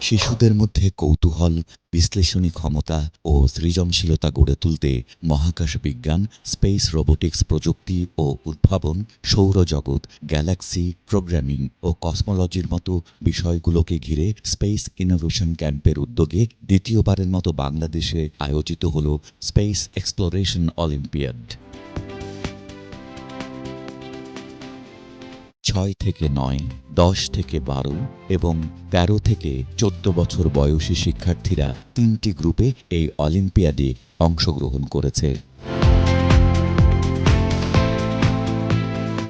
শিশুদের মধ্যে কৌতূহল, বিশ্লেষণী ক্ষমতা ও সৃজনশীলতা গড়ে তুলতে মহাকাশ বিজ্ঞান, স্পেস রোবোটিক্স প্রযুক্তি ও উদ্ভাবন, সৌরজগৎ, গ্যালাক্সি, প্রোগ্রামিং ও কসমোলজির মতো বিষয়গুলোকে ঘিরে স্পেস ইনোভেশন ক্যাম্পের উদ্যোগে দ্বিতীয়বারের মতো বাংলাদেশে আয়োজিত হল স্পেস এক্সপ্লোরেশন অলিম্পিয়াড। ছয় থেকে নয়, দশ থেকে বারো এবং তেরো থেকে চোদ্দ বছর বয়সী শিক্ষার্থীরা তিনটি গ্রুপে এই অলিম্পিয়াডে অংশগ্রহণ করেছে।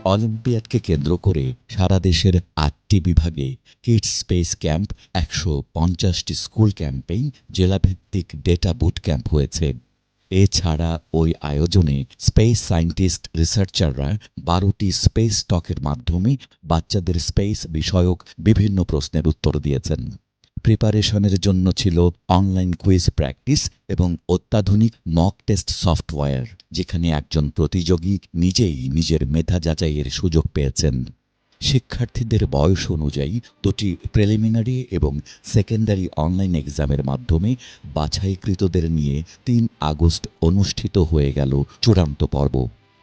অলিম্পিয়াডকে কেন্দ্র করে সারা দেশের আটটি বিভাগে কিডস স্পেস ক্যাম্প, একশো পঞ্চাশটি স্কুল ক্যাম্পেইন, জেলাভিত্তিক ডেটা বুট ক্যাম্প হয়েছে। এছাড়া ওই আয়োজনে স্পেস সায়েন্টিস্ট রিসার্চাররা বারোটি স্পেস টকের মাধ্যমে বাচ্চাদের স্পেস বিষয়ক বিভিন্ন প্রশ্নের উত্তর দিয়েছেন। প্রিপারেশনের জন্য ছিল অনলাইন কুইজ প্র্যাকটিস এবং অত্যাধুনিক মক টেস্ট সফটওয়্যার, যেখানে একজন প্রতিযোগী নিজেই নিজের মেধা যাচাইয়ের সুযোগ পেয়েছেন। শিক্ষার্থীদের বয়স অনুযায়ী দুটি প্রিলিমিনারি এবং সেকেন্ডারি অনলাইন এক্সামের মাধ্যমে বাছাইকৃতদের নিয়ে তিন আগস্ট অনুষ্ঠিত হয়ে গেল চূড়ান্ত পর্ব।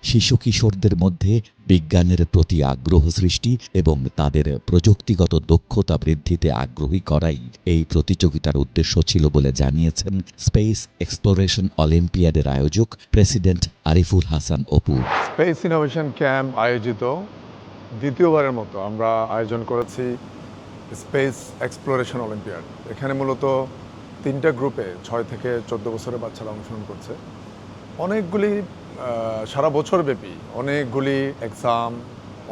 শিশু কিশোরদের মধ্যে বিজ্ঞানের প্রতি আগ্রহ সৃষ্টি এবং তাদের প্রযুক্তিগত দক্ষতা বৃদ্ধিতে আগ্রহী করাই এই প্রতিযোগিতার উদ্দেশ্য ছিল বলে জানিয়েছেন স্পেস এক্সপ্লোরেশন অলিম্পিয়াডের আয়োজক president Ariful Hasan Apu. Space innovation camp আয়োজিত দ্বিতীয়বারের মতো আমরা আয়োজন করেছি স্পেস এক্সপ্লোরেশন অলিম্পিয়াড। এখানে মূলত তিনটা গ্রুপে ছয় থেকে চোদ্দ বছরের বাচ্চারা অংশগ্রহণ করছে। অনেকগুলি সারা বছর ব্যাপী অনেকগুলি এক্সাম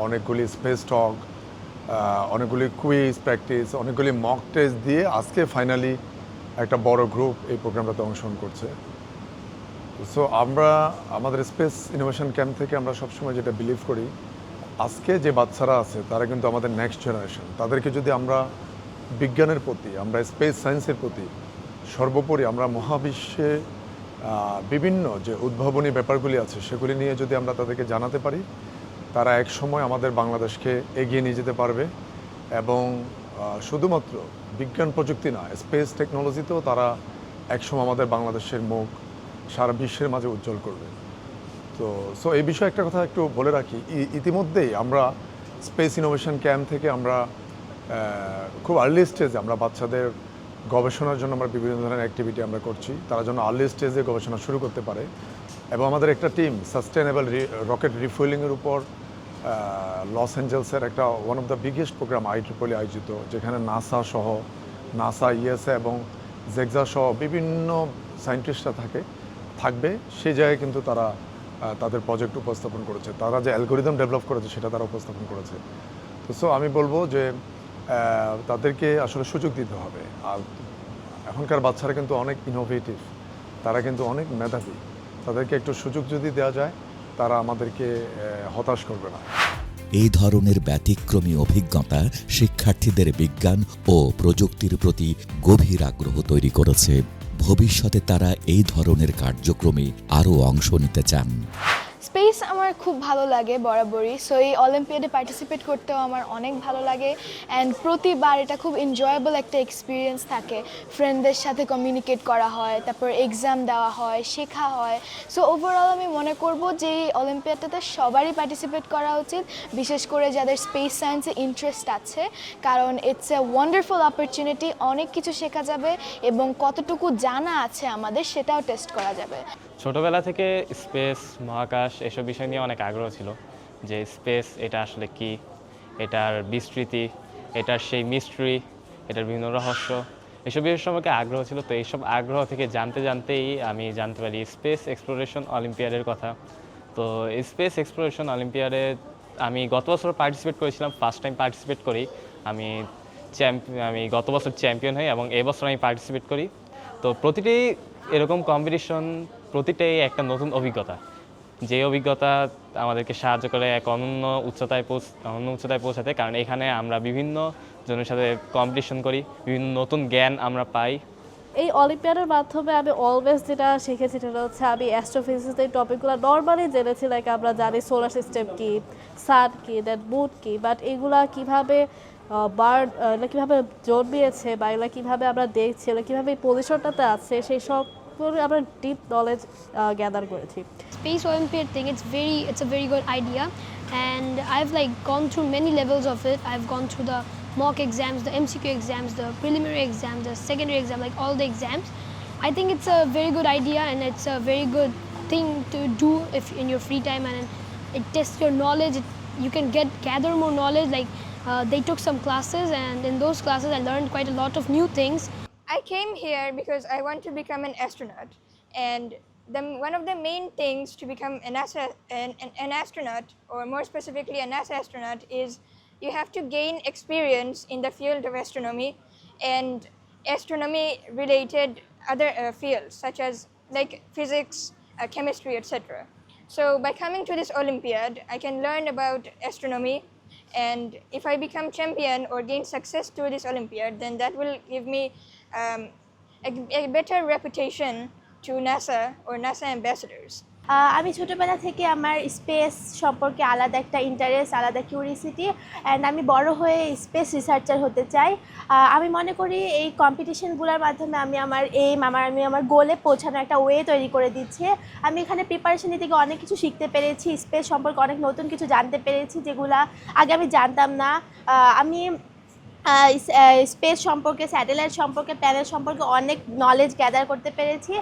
অনেকগুলি স্পেস টক অনেকগুলি কুইজ প্র্যাকটিস অনেকগুলি মক টেস্ট দিয়ে আজকে ফাইনালি একটা বড় গ্রুপ এই প্রোগ্রামটাতে অংশগ্রহণ করছে। সো আমরা, আমাদের স্পেস ইনোভেশন ক্যাম্প থেকে আমরা সবসময় যেটা বিলিভ করি আজকে যে বাচ্চারা আছে, তারা কিন্তু আমাদের নেক্সট জেনারেশন তাদেরকে যদি আমরা বিজ্ঞানের প্রতি, আমরা স্পেস সায়েন্সের প্রতি সর্বোপরি আমরা মহাবিশ্বে বিভিন্ন যে উদ্ভাবনী ব্যাপারগুলি আছে, সেগুলি নিয়ে যদি আমরা তাদেরকে জানাতে পারি, তারা এক সময় আমাদের বাংলাদেশকে এগিয়ে নিয়ে যেতে পারবে এবং শুধুমাত্র বিজ্ঞান প্রযুক্তি না স্পেস টেকনোলজিতেও তারা একসময় আমাদের বাংলাদেশের মুখ সারা বিশ্বের মাঝে উজ্জ্বল করবে। তো সো এই বিষয়ে একটা কথা একটু বলে রাখি। ইতিমধ্যেই আমরা স্পেস ইনোভেশন ক্যাম্প থেকে আমরা খুব আর্লি স্টেজে আমরা বাচ্চাদের গবেষণার জন্য আমরা বিভিন্ন ধরনের অ্যাক্টিভিটি আমরা করছি। তারা যেন আর্লি স্টেজে গবেষণা শুরু করতে পারে। এবং আমাদের একটা টিম সাস্টেনেবল রকেট রিফুয়েলিংয়ের উপর লস অ্যাঞ্জেলসের একটা one of the biggest program I আয়োজিত, যেখানে নাসা সহ নাসা ইএসএ এবং জেক্সা সহ বিভিন্ন সায়েন্টিস্টরা থাকে, থাকবে। সেই জায়গায় কিন্তু তারা তাদের প্রজেক্ট উপস্থাপন করেছে। তারা যে অ্যালগোরিদম ডেভেলপ করেছে, সেটা তারা উপস্থাপন করেছে। তো সো আমি বলব যে তাদেরকে আসলে সুযোগ দিতে হবে। আর এখনকার বাচ্চারা কিন্তু অনেক ইনোভেটিভ তারা কিন্তু অনেক মেধাবী। তাদেরকে একটু সুযোগ যদি দেওয়া যায়, তারা আমাদেরকে হতাশ করবে না। এই ধরনের ব্যতিক্রমী অভিজ্ঞতা শিক্ষার্থীদের বিজ্ঞান ও প্রযুক্তির প্রতি গভীর আগ্রহ তৈরি করেছে। ভবিষ্যতে তারা এই ধরনের কার্যক্রমে আরও অংশ নিতে চান। স্পেস আমার খুব ভালো লাগে বরাবরই সো এই অলিম্পিয়াডে পার্টিসিপেট করতেও আমার অনেক ভালো লাগে অ্যান্ড প্রতিবার এটা খুব এনজয়েবল একটা এক্সপিরিয়েন্স থাকে। ফ্রেন্ডদের সাথে কমিউনিকেট করা হয়, তারপর এক্সাম দেওয়া হয়, শেখা হয়। সো ওভারঅল আমি মনে করব যে এই অলিম্পিয়াডটাতে সবারই পার্টিসিপেট করা উচিত, বিশেষ করে যাদের স্পেস সায়েন্সে ইন্টারেস্ট আছে, কারণ ইটস এ ওয়ান্ডারফুল অপরচুনিটি অনেক কিছু শেখা যাবে, এবং কতটুকু জানা আছে আমাদের সেটাও টেস্ট করা যাবে। ছোটবেলা থেকে স্পেস, মহাকাশ এসব বিষয় নিয়ে অনেক আগ্রহ ছিল যে স্পেস এটা আসলে কি? এটার বিস্তৃতি, এটার সেই মিস্ট্রি এটার বিভিন্ন রহস্য, এসব বিষয় সম্পর্কে আগ্রহ ছিল। তো এইসব আগ্রহ থেকে জানতে জানতেই আমি জানতে পারি স্পেস এক্সপ্লোরেশন অলিম্পিয়াডের কথা। তো স্পেস এক্সপ্লোরেশন অলিম্পিয়াডে আমি গত বছর পার্টিসিপেট করেছিলাম ফার্স্ট টাইম পার্টিসিপেট করি। আমি আমি গত বছর চ্যাম্পিয়ন হই এবং এবছর আমি পার্টিসিপেট করি। তো প্রতিটি এরকম কম্পিটিশন প্রতিটাই একটা নতুন অভিজ্ঞতা। যে অভিজ্ঞতা আমাদেরকে সাহায্য করে এক অনন্য উচ্চতায় পৌঁছ, অনন্য উচ্চতায় পৌঁছাতে, কারণ এখানে আমরা বিভিন্ন জনের সাথে কম্পিটিশন করি, বিভিন্ন নতুন জ্ঞান আমরা পাই। এই অলিম্পিয়াডের মাধ্যমে আমি অলওয়েজ যেটা শিখেছি সেটা হচ্ছে আমি অ্যাস্ট্রোফিজিক্স এই টপিকগুলো নর্মালি জেনেছি লাইক আমরা জানি সোলার সিস্টেম কি সান কি দেন মুন কি বাট এগুলা কীভাবে বার্ড কীভাবে জন্মিয়েছে বা এগুলো কীভাবে আমরা দেখছি, এগুলো কীভাবে পজিশনটাতে আছে, সেই সব করে আমরা ডিপ নলেজ গ্যাদার করেছি space olympiad thing it's very it's a very good idea and i've like gone through many levels of it i've gone through the mock exams the mcq exams the preliminary exam the secondary exam like all the exams i think it's a very good idea and it's a very good thing to do if in your free time and it tests your knowledge it, you can get gather more knowledge like uh, they took some classes and in those classes i learned quite a lot of new things I came here because I want to become an astronaut, and the, one of the main things to become an, an, an, an astronaut, or more specifically a NASA astronaut, is you have to gain experience in the field of astronomy and astronomy-related other uh, fields such as like physics, uh, chemistry, etc. So by coming to this Olympiad, I can learn about astronomy and if I become champion or gain success through this Olympiad, then that will give me um, a, a better reputation to NASA or NASA ambassadors. আমি ছোটোবেলা থেকে আমার space সম্পর্কে আলাদা একটা interest আলাদা curiosity and আমি বড় হয়ে স্পেস রিসার্চার হতে চাই। আমি মনে করি এই কম্পিটিশনগুলোর মাধ্যমে আমি আমার এইম আমার আমি আমার গোলে পৌঁছানোর একটা ওয়ে তৈরি করে দিচ্ছে। আমি এখানে প্রিপারেশন গিয়ে অনেক কিছু শিখতে পেরেছি স্পেস সম্পর্কে অনেক নতুন কিছু জানতে পেরেছি যেগুলা আগে আমি জানতাম না। আমি স্পেস সম্পর্কে স্যাটেলাইট সম্পর্কে প্যানেল সম্পর্কে অনেক নলেজ গ্যাদার করতে পেরেছি।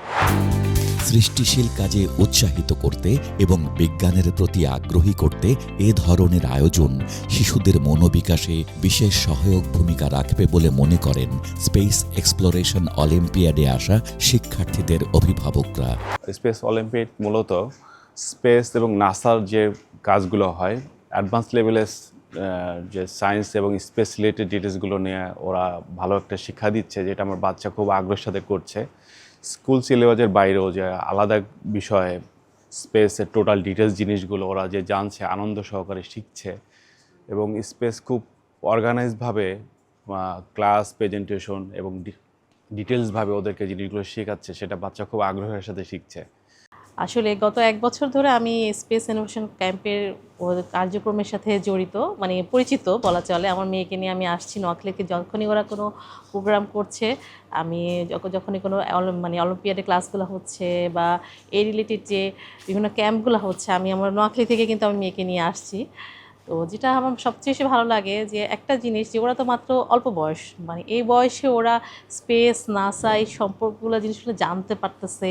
সৃষ্টিশীল কাজে উৎসাহিত করতে এবং বিজ্ঞানের প্রতি আগ্রহী করতে এ ধরনের আয়োজন শিশুদের মনোবিকাশে বিশেষ সহায়ক ভূমিকা রাখবে বলে মনে করেন স্পেস এক্সপ্লোরেশন অলিম্পিয়াডে আসা শিক্ষার্থীদের অভিভাবকরা। স্পেস অলিম্পিয়াড মূলত স্পেস এবং নাসার যে কাজগুলো হয় অ্যাডভান্স লেভেলের যে সায়েন্স এবং স্পেস রিলেটেড ডিটেলসগুলো নিয়ে ওরা ভালো একটা শিক্ষা দিচ্ছে, যেটা আমার বাচ্চা খুব আগ্রহের সাথে করছে। স্কুল সিলেবাসের বাইরেও যে আলাদা বিষয়ে স্পেসের টোটাল ডিটেলস জিনিসগুলো ওরা যে জানছে, আনন্দ সহকারে শিখছে। এবং স্পেস খুব অর্গানাইজভাবে ক্লাস প্রেজেন্টেশন এবং ডিটেলসভাবে ওদেরকে জিনিসগুলো শেখাচ্ছে, সেটা বাচ্চা খুব আগ্রহের সাথে শিখছে। আসলে গত এক বছর ধরে আমি স্পেস ইনোভেশন ক্যাম্পের কার্যক্রমের সাথে জড়িত মানে পরিচিত বলা চলে। আমার মেয়েকে নিয়ে আমি আসছি নকলেকে যখনই ওরা কোনো প্রোগ্রাম করছে, আমি যখন যখনই কোনো মানে অলিম্পিয়াডে ক্লাসগুলো হচ্ছে বা এই রিলেটেড যে বিভিন্ন ক্যাম্পগুলো হচ্ছে, আমি আমার নোয়াখালী থেকে কিন্তু আমি মেয়েকে নিয়ে আসছি। তো যেটা আমার সবচেয়ে বেশি ভালো লাগে যে একটা জিনিস যে ওরা তো মাত্র অল্প বয়স মানে এই বয়সে ওরা স্পেস নাসা এই সম্পর্কগুলো জিনিসগুলো জানতে পারতেছে,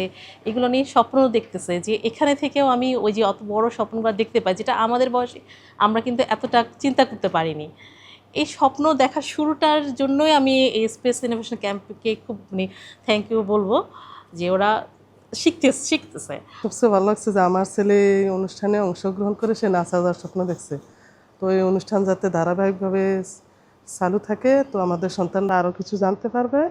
এগুলো নিয়ে স্বপ্ন দেখতেছে যে এখানে থেকেও আমি ওই যে অত বড় স্বপ্নগুলো দেখতে পাই যেটা আমাদের বয়সে আমরা কিন্তু এতটা চিন্তা করতে পারিনি। এই স্বপ্ন দেখার শুরুটার জন্যই আমি এই স্পেস ইনোভেশন ক্যাম্পকে খুব মানে থ্যাংক ইউ বলব যে ওরা শিখতে, শিখতেছে। সবচেয়ে ভালো লাগছে যে আমার ছেলে অনুষ্ঠানে অংশগ্রহণ করে সে নাচা যাওয়ার স্বপ্ন দেখছে। তো এই অনুষ্ঠান যাতে ধারাবাহিকভাবে চালু থাকে, তো আমাদের সন্তানরা আরও কিছু জানতে পারবে।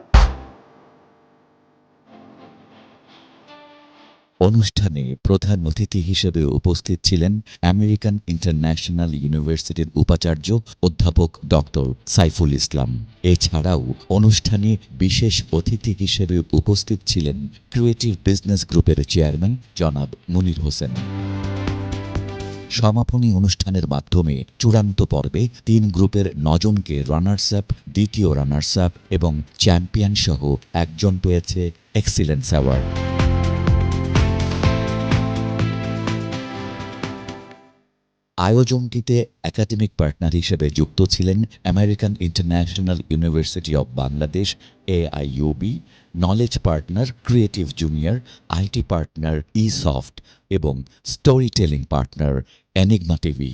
অনুষ্ঠানে প্রধান অতিথি হিসেবে উপস্থিত ছিলেন আমেরিকান ইন্টারন্যাশনাল ইউনিভার্সিটির উপাচার্য অধ্যাপক ডক্টর সাইফুল ইসলাম। এছাড়াও অনুষ্ঠানে বিশেষ অতিথি হিসেবে উপস্থিত ছিলেন ক্রিয়েটিভ বিজনেস গ্রুপের চেয়ারম্যান জনাব মুনির হোসেন। সমাপনী অনুষ্ঠানের মাধ্যমে চূড়ান্ত পর্বে তিন গ্রুপের নজনকে রানার্স আপ দ্বিতীয় রানার্স আপ এবং চ্যাম্পিয়ন সহ একজন পেয়েছে এক্সিলেন্স অ্যাওয়ার্ড। আয়োজনটিতে একাডেমিক পার্টনার হিসেবে যুক্ত ছিলেন American International University of Bangladesh AIUB knowledge partner, creative junior IT partner, e soft এবং story telling partner, Enigma TV.